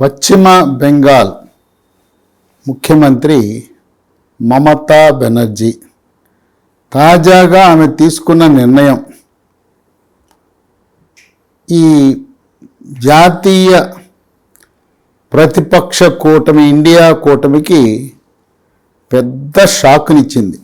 పశ్చిమ బెంగాల్ ముఖ్యమంత్రి మమతా బెనర్జీ. తాజాగా ఆమె తీసుకున్న నిర్ణయం ఈ జాతీయ ప్రతిపక్ష కూటమి ఇండియా కూటమికి పెద్ద షాక్నిచ్చింది.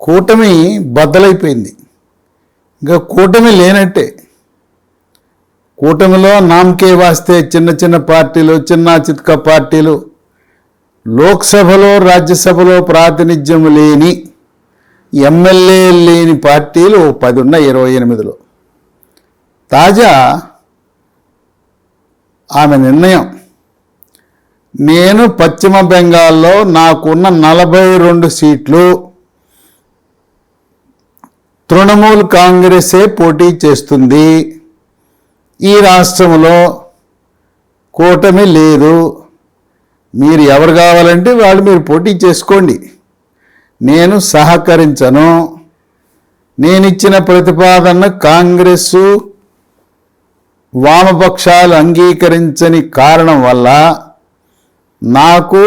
కూటమి బద్దలైపోయింది. ఇంకా కూటమి లేనట్టే. కూటమిలో నామకే వాస్తే చిన్న చిన్న పార్టీలు చిన్న చిత్క పార్టీలు. లోక్సభలో రాజ్యసభలో ప్రాతినిధ్యం లేని ఎమ్మెల్యే లేని పార్టీలు పది ఉన్న ఇరవై ఎనిమిదిలో. తాజా ఆమె నిర్ణయం. నేను పశ్చిమ బెంగాల్లో నాకున్న నలభై రెండు సీట్లు. తృణమూల్ కాంగ్రెసే పోటీ చేస్తుంది. ఈ రాష్ట్రంలో కూటమి లేదు. మీరు ఎవరు కావాలంటే వాళ్ళు మీరు పోటీ చేసుకోండి. నేను సహకరించను. నేను ఇచ్చిన ప్రతిపాదన కాంగ్రెస్ వామపక్షాలు అంగీకరించని కారణం వల్ల నాకు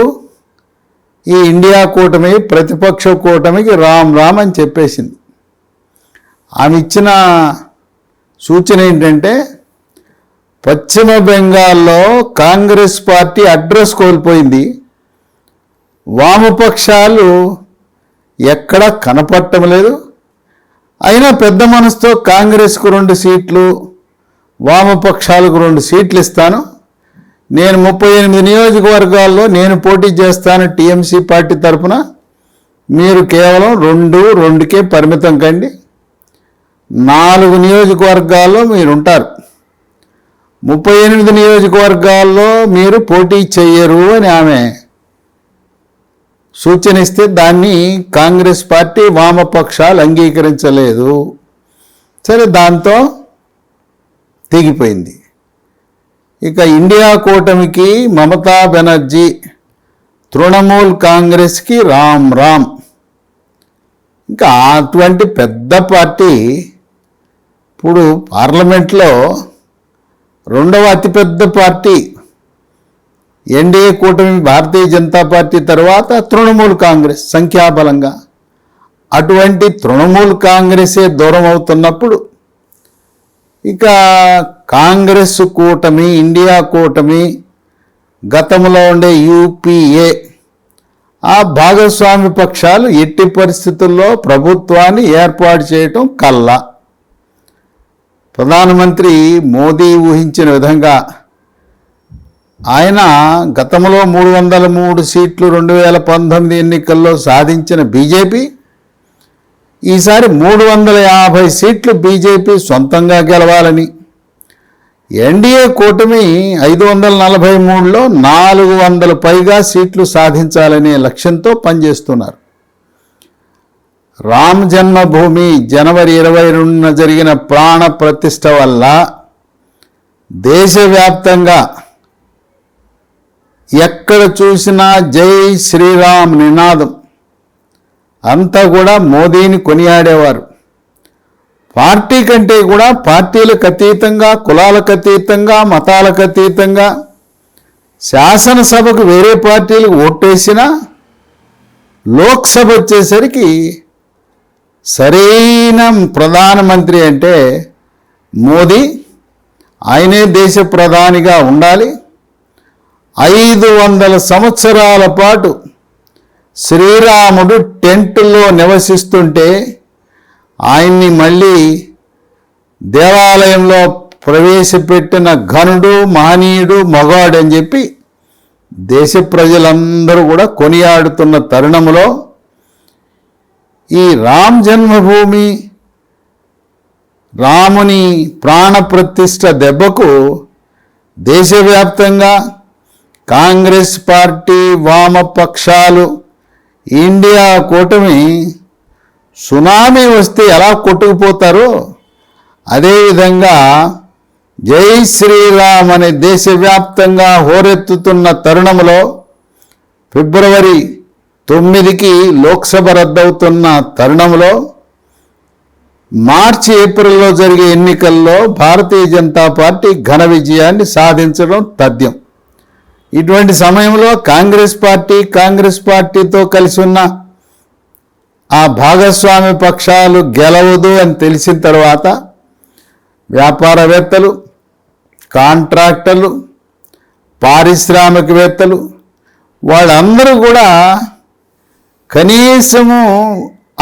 ఈ ఇండియా కూటమి ప్రతిపక్ష కూటమికి రామ్ రామ్ అని చెప్పేసింది. ఆమె ఇచ్చిన సూచన ఏంటంటే పశ్చిమ బెంగాల్లో కాంగ్రెస్ పార్టీ అడ్రస్ కోల్పోయింది. వామపక్షాలు ఎక్కడా కనపడటం లేదు. అయినా పెద్ద మనసుతో కాంగ్రెస్కు రెండు సీట్లు వామపక్షాలకు రెండు సీట్లు ఇస్తాను. నేను ముప్పై ఎనిమిది నియోజకవర్గాల్లో నేను పోటీ చేస్తాను టీఎంసీ పార్టీ తరఫున మీరు కేవలం రెండు రెండుకే పరిమితం కండి. నాలుగు నియోజకవర్గాల్లో మీరు ఉంటారు ముప్పై ఎనిమిది నియోజకవర్గాల్లో మీరు పోటీ చేయరు అని ఆమె సూచనిస్తే దాన్ని కాంగ్రెస్ పార్టీ వామపక్షాలు అంగీకరించలేదు. సరే దాంతో తెగిపోయింది. ఇక ఇండియా కూటమికి మమతా బెనర్జీ తృణమూల్ కాంగ్రెస్కి రామ్ రామ్. ఇంకా అటువంటి పెద్ద పార్టీ ఇప్పుడు పార్లమెంట్లో రెండవ అతిపెద్ద పార్టీ ఎన్డీఏ కూటమి భారతీయ జనతా పార్టీ తర్వాత తృణమూల్ కాంగ్రెస్ సంఖ్యాబలంగా. అటువంటి తృణమూల్ కాంగ్రెసే దూరం అవుతున్నప్పుడు ఇక కాంగ్రెస్ కూటమి ఇండియా కూటమి గతంలో ఉండే యూపీఏ ఆ భాగస్వామి పక్షాలు ఎట్టి పరిస్థితుల్లో ప్రభుత్వాన్ని ఏర్పాటు చేయటం కల్లా. ప్రధానమంత్రి మోదీ ఊహించిన విధంగా ఆయన గతంలో మూడు వందల మూడు సీట్లు రెండు వేల పంతొమ్మిది ఎన్నికల్లో సాధించిన బీజేపీ ఈసారి మూడు వందల యాభై సీట్లు బీజేపీ సొంతంగా గెలవాలని. ఎన్డీఏ కూటమి ఐదు వందల నలభై మూడులో నాలుగు వందల పైగా సీట్లు సాధించాలనే లక్ష్యంతో పనిచేస్తున్నారు. రామ్ జన్మభూమి జనవరి ఇరవై రెండున జరిగిన ప్రాణ ప్రతిష్ట వల్ల దేశవ్యాప్తంగా ఎక్కడ చూసినా జై శ్రీరామ్ నినాదం. అంతా కూడా మోదీని కొనియాడేవారు. పార్టీ కంటే కూడా పార్టీలకు అతీతంగా కులాలకు అతీతంగా మతాలకు అతీతంగా శాసనసభకు వేరే పార్టీలకు ఓటేసినా లోక్సభ వచ్చేసరికి సరైన ప్రధానమంత్రి అంటే మోదీ. ఆయనే దేశ ప్రధానిగా ఉండాలి. ఐదు వందల సంవత్సరాల పాటు శ్రీరాముడు టెంట్లో నివసిస్తుంటే ఆయన్ని మళ్ళీ దేవాలయంలో ప్రవేశపెట్టిన ఘనుడు మహనీయుడు మగాడు అని చెప్పి దేశ ప్రజలందరూ కూడా కొనియాడుతున్న తరుణంలో ఈ రామ్ జన్మభూమి రాముని ప్రాణప్రతిష్ఠ దెబ్బకు దేశవ్యాప్తంగా కాంగ్రెస్ పార్టీ వామపక్షాలు ఇండియా కూటమి సునామీ వస్తే ఎలా కొట్టుకుపోతారో అదేవిధంగా జై శ్రీరామ్ అనే దేశవ్యాప్తంగా హోరెత్తుతున్న తరుణంలో తొమ్మిదికి లోక్సభ రద్దవుతున్న తరుణంలో మార్చి ఏప్రిల్లో జరిగే ఎన్నికల్లో భారతీయ జనతా పార్టీ ఘన విజయాన్ని సాధించడం తథ్యం. ఇటువంటి సమయంలో కాంగ్రెస్ పార్టీ కాంగ్రెస్ పార్టీతో కలిసి ఉన్న ఆ భాగస్వామి పక్షాలు గెలవదు అని తెలిసిన తర్వాత వ్యాపారవేత్తలు కాంట్రాక్టర్లు పారిశ్రామికవేత్తలు వాళ్ళందరూ కూడా కనీసము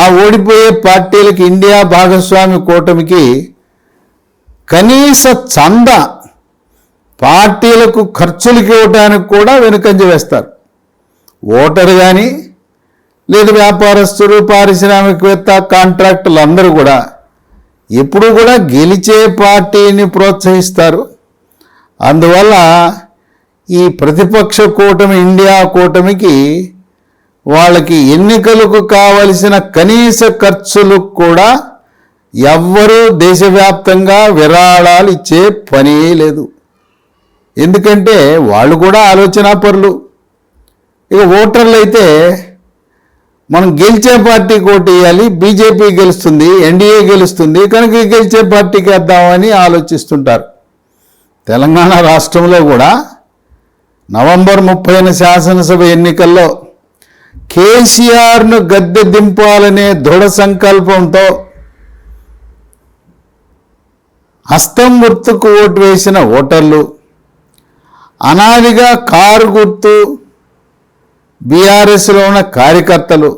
ఆ ఓడిపోయే పార్టీలకి ఇండియా భాగస్వామి కూటమికి కనీస చంద పార్టీలకు ఖర్చులకి ఇవ్వడానికి కూడా వెనుకంజ వేస్తారు. ఓటరు కానీ లేదు వ్యాపారస్తులు పారిశ్రామికవేత్త కాంట్రాక్టులు అందరూ కూడా ఎప్పుడు కూడా గెలిచే పార్టీని ప్రోత్సహిస్తారు. అందువల్ల ఈ ప్రతిపక్ష కూటమి ఇండియా కూటమికి వాళ్ళకి ఎన్నికలకు కావలసిన కనీస ఖర్చులు కూడా ఎవ్వరూ దేశవ్యాప్తంగా విరాళాలు ఇచ్చే పనే లేదు. ఎందుకంటే వాళ్ళు కూడా ఆలోచన పరులు ఇక ఓటర్లు అయితే మనం గెలిచే పార్టీకి ఓటు వేయాలి బీజేపీ గెలుస్తుంది ఎన్డీఏ గెలుస్తుంది కనుక గెలిచే పార్టీకి వేద్దామని ఆలోచిస్తుంటారు. తెలంగాణ రాష్ట్రంలో కూడా నవంబర్ ముప్పైన శాసనసభ ఎన్నికల్లో కేసీఆర్ను గద్దె దింపాలనే దృఢ సంకల్పంతో హస్తం గుర్తుకు ఓటు వేసిన ఓటర్లు అనాదిగా కారు గుర్తు బీఆర్ఎస్లో ఉన్న కార్యకర్తలు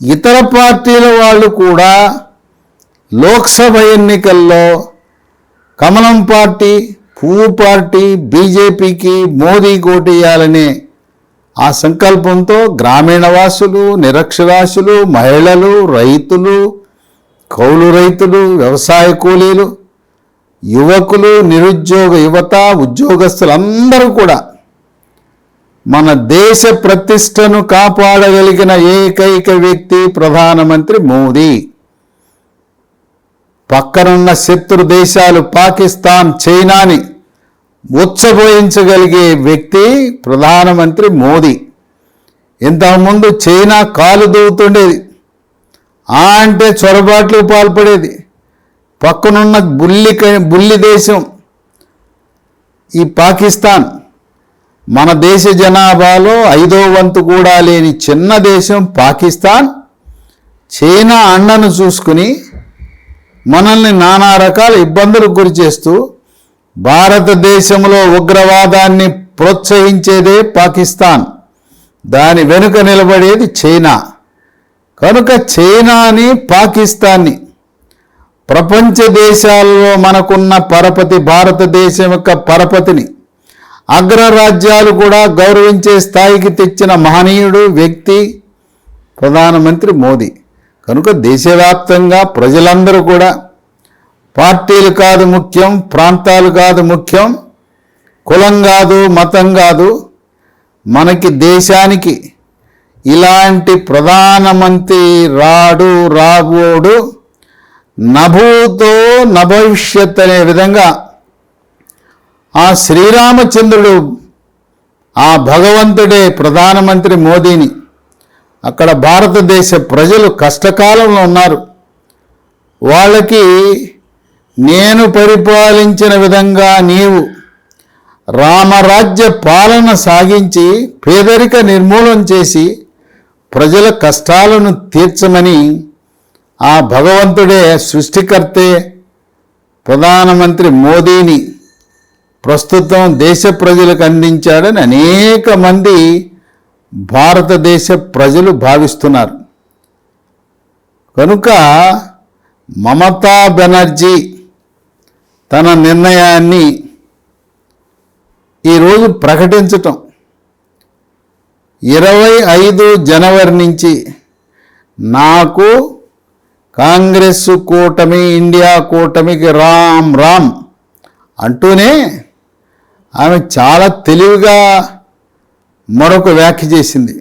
ఇతర పార్టీల వాళ్ళు కూడా లోక్సభ ఎన్నికల్లో కమలం పార్టీ పువ్వు పార్టీ బీజేపీకి మోదీ కోటేయాలనే ఆ సంకల్పంతో గ్రామీణ వాసులు నిరక్షరాస్యులు మహిళలు రైతులు కౌలు రైతులు వ్యవసాయ కూలీలు యువకులు నిరుద్యోగ యువత ఉద్యోగస్తులందరూ కూడా మన దేశ ప్రతిష్టను కాపాడగలిగిన ఏకైక వ్యక్తి ప్రధానమంత్రి మోదీ. పక్కనున్న శత్రు దేశాలు పాకిస్తాన్ చైనాని ఉచ్చబోయించగలిగే వ్యక్తి ప్రధానమంత్రి మోదీ. ఇంతకుముందు చైనా కాలు దూవుతుండేది ఆ అంటే చొరబాట్లు పాల్పడేది. పక్కనున్న బుల్లి బుల్లి దేశం. ఈ పాకిస్తాన్. మన దేశ జనాభాలో ఐదో వంతు కూడా లేని చిన్న దేశం పాకిస్తాన్. చైనా అండను చూసుకుని మనల్ని నానా రకాల ఇబ్బందులకు గురి చేస్తూ భారతదేశంలో ఉగ్రవాదాన్ని ప్రోత్సహించేదే పాకిస్తాన్. దాని వెనుక నిలబడేది చైనా. కనుక చైనాని పాకిస్తాన్ని. ప్రపంచ దేశాల్లో మనకున్న పరపతి భారతదేశం యొక్క పరపతిని. అగ్రరాజ్యాలు కూడా గౌరవించే స్థాయికి తెచ్చిన మహనీయుడు వ్యక్తి ప్రధానమంత్రి మోదీ. కనుక దేశవ్యాప్తంగా ప్రజలందరూ కూడా పార్టీలు కాదు ముఖ్యం ప్రాంతాలు కాదు ముఖ్యం కులం కాదు మతం కాదు. మనకి దేశానికి ఇలాంటి ప్రధానమంత్రి రాడు రాబోడు నభూతో నభవిష్యత్ అనే విధంగా ఆ శ్రీరామచంద్రుడు ఆ భగవంతుడే ప్రధానమంత్రి మోదీని అక్కడ భారతదేశ ప్రజలు కష్టకాలంలో ఉన్నారు. వాళ్ళకి నేను పరిపాలించిన విధంగా నీవు రామరాజ్య పాలన సాగించి పేదరిక నిర్మూలన చేసి ప్రజల కష్టాలను తీర్చమని ఆ భగవంతుడే సృష్టికర్తే ప్రధానమంత్రి మోదీని ప్రస్తుతం దేశ ప్రజలకు అందించాడని అనేక మంది భారతదేశ ప్రజలు భావిస్తున్నారు. కనుక మమతా బెనర్జీ తన నిర్ణయాన్ని ఈరోజు ప్రకటించటం. ఇరవై ఐదు జనవరి నుంచి నాకు కాంగ్రెస్ కూటమి ఇండియా కూటమికి రామ్ రామ్ అంటూనే ఆమె చాలా తెలివిగా మరొక వ్యాఖ్య చేసింది.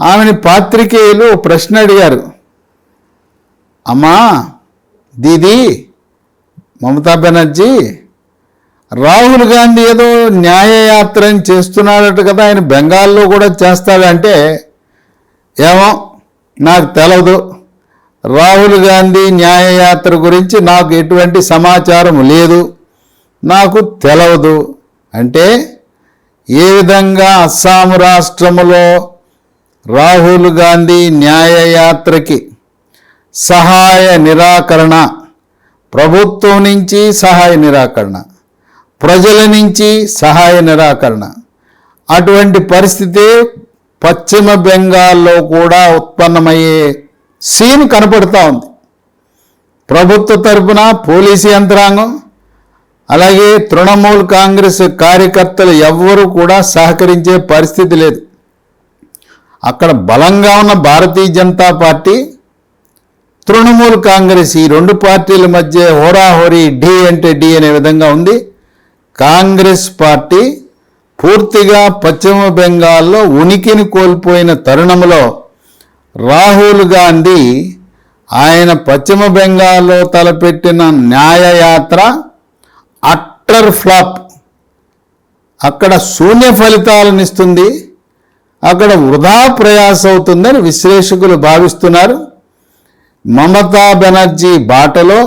ఆమెని పాత్రికేయులు ప్రశ్న అడిగారు. అమ్మా దీది మమతా బెనర్జీ రాహుల్ గాంధీ ఏదో న్యాయయాత్రని చేస్తున్నాడట కదా ఆయన బెంగాల్లో కూడా చేస్తాడంటే ఏమో నాకు తెలవదు. రాహుల్ గాంధీ న్యాయయాత్ర గురించి నాకు ఎటువంటి సమాచారం లేదు. నాకు తెలవదు. అంటే ఏ విధంగా అస్సాం రాష్ట్రములో రాహుల్ గాంధీ న్యాయయాత్రకి సహాయ నిరాకరణ ప్రభుత్వం నుంచి సహాయ నిరాకరణ ప్రజల నుంచి సహాయ నిరాకరణ. అటువంటి పరిస్థితి పశ్చిమ బెంగాల్లో కూడా ఉత్పన్నమయ్యే సీన్ కనపడుతూ ఉంది. ప్రభుత్వ తరపున పోలీసు యంత్రాంగం అలాగే తృణమూల్ కాంగ్రెస్ కార్యకర్తలు ఎవ్వరూ కూడా సహకరించే పరిస్థితి లేదు. అక్కడ బలంగా ఉన్న భారతీయ జనతా పార్టీ తృణమూల్ కాంగ్రెస్ ఈ రెండు పార్టీల మధ్య హోరాహోరీ డి అంటే డి అనే విధంగా ఉంది. కాంగ్రెస్ పార్టీ పూర్తిగా పశ్చిమ బెంగాల్లో ఉనికిని కోల్పోయిన తరుణంలో రాహుల్ గాంధీ ఆయన పశ్చిమ బెంగాల్లో తలపెట్టిన న్యాయయాత్ర అట్టర్ ఫ్లాప్. అక్కడ శూన్య ఫలితాలను ఇస్తుంది అక్కడ వృధా ప్రయాస అవుతుందని విశ్లేషకులు భావిస్తున్నారు. మమతా బెనర్జీ బాటలో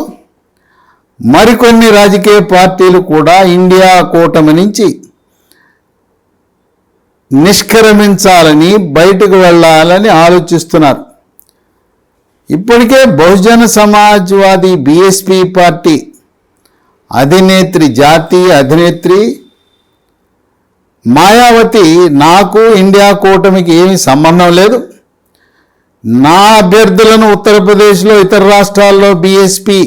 మరికొన్ని రాజకీయ పార్టీలు కూడా ఇండియా కూటమి నుంచి నిష్క్రమించాలని బయటకు వెళ్ళాలని ఆలోచిస్తున్నారు. ఇప్పటికే బహుజన సమాజ్వాదీ బీఎస్పీ పార్టీ అధినేత్రి జాతీయ అధినేత్రి మాయావతి నాకు ఇండియా కూటమికి ఏమీ సంబంధం లేదు. నా అభ్యర్థులను ఉత్తరప్రదేశ్లో ఇతర రాష్ట్రాల్లో బీఎస్పీ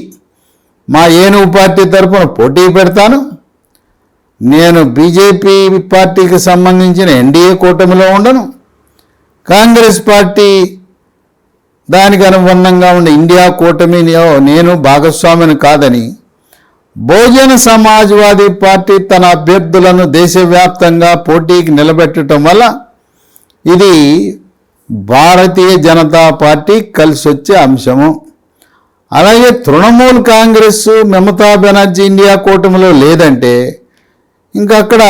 మా ఏనుగు పార్టీ తరఫున పోటీ పెడతాను. నేను బీజేపీ పార్టీకి సంబంధించిన ఎన్డీఏ కూటమిలో ఉండను. కాంగ్రెస్ పార్టీ దానికి అనుబంధంగా ఉన్న ఇండియా కూటమిలో నేను భాగస్వామిని కాదని బహుజన సమాజ్వాదీ పార్టీ తన అభ్యర్థులను దేశవ్యాప్తంగా పోటీకి నిలబెట్టడం వల్ల ఇది భారతీయ జనతా పార్టీ కలిసి వచ్చే అంశము. అలాగే తృణమూల్ కాంగ్రెస్ మమతా బెనర్జీ ఇండియా కూటమిలో లేదంటే ఇంకా అక్కడ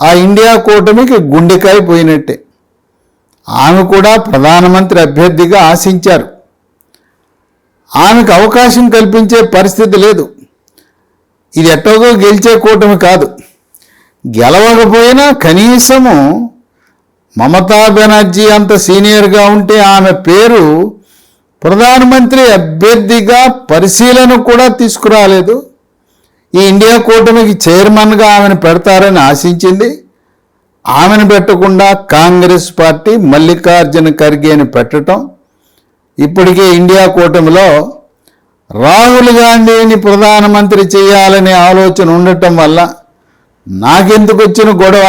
ఆ ఇండియా కూటమికి గుండెకాయ పోయినట్టే. ఆమె కూడా ప్రధానమంత్రి అభ్యర్థిగా ఆశించారు. ఆమెకు అవకాశం కల్పించే పరిస్థితి లేదు. ఇది ఎట్టగో గెలిచే కూటమి కాదు. గెలవకపోయినా కనీసము మమతా బెనర్జీ అంత సీనియర్గా ఉంటే ఆమె పేరు ప్రధానమంత్రి అభ్యర్థిగా పరిశీలన కూడా తీసుకురాలేదు. ఈ ఇండియా కూటమికి చైర్మన్గా ఆమెను పెడతారని ఆశించింది. ఆమెను పెట్టకుండా కాంగ్రెస్ పార్టీ మల్లికార్జున ఖర్గేని పెట్టడం. ఇప్పటికే ఇండియా కూటమిలో రాహుల్ గాంధీని ప్రధానమంత్రి చేయాలనే ఆలోచన ఉండటం వల్ల నాకెందుకు వచ్చిన గొడవ?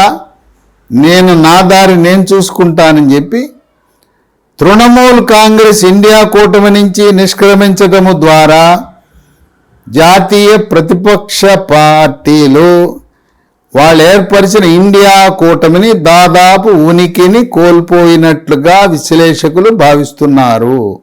నేను నా దారి నేను చూసుకుంటానని చెప్పి తృణమూల్ కాంగ్రెస్ ఇండియా కూటమి నుంచి నిష్క్రమించడము ద్వారా జాతీయ ప్రతిపక్ష పార్టీలు వాళ్ళు ఏర్పరిచిన ఇండియా కూటమిని దాదాపు ఉనికిని కోల్పోయినట్లుగా విశ్లేషకులు భావిస్తున్నారు.